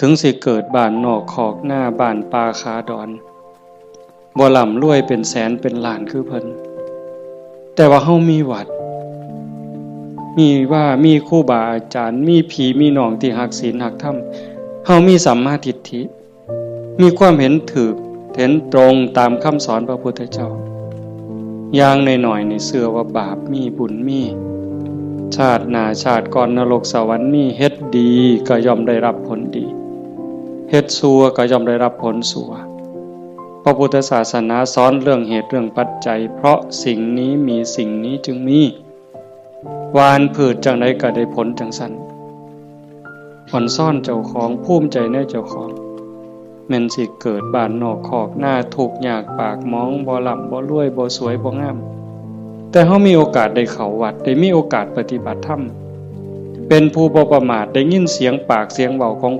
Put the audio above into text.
ถึงสิเกิดบ้านนอกขอกหน้าบ้านปลาคาดอนบ่ล่ำรวยเป็นแสนเป็นล้านคือเพิ่นแต่ว่าเฮามีวัด มีว่ามีครูบาอาจารย์ มีผีมีน้องที่หักศีลหักธรรมเฮามีสัมมาทิฏฐิ มีความเห็นถูกเห็นตรงตามคำสอนพระพุทธเจ้าอย่างในหน่อยในเสือว่าบาปมีบุญมี ชาติหนาชาติก่อนนรกสวรรค์มีเฮ็ดดีก็ย่อมได้รับผลดี เฮ็ดซัวก็ย่อมได้รับผลซัวพระพุทธศาสนาสอนเรื่องเหตุเรื่องปัจจัย เพราะสิ่งนี้มีสิ่งนี้จึงมี วานผืดจังไดก็ได้ผลจังสันผลซ่อนเจ้าของภูมิใจในเจ้าของแม่นสิเกิดบานนอกขอกหน้าถูกยากปากมองบ่หล่ำบ่รวยบ่สวยบ่งาม แต่เขามีโอกาสได้เขาวัดได้มีโอกาสปฏิบัติธรรมเป็นผู้บ่ประมาทได้ยินเสียงปากเสียงเบาของ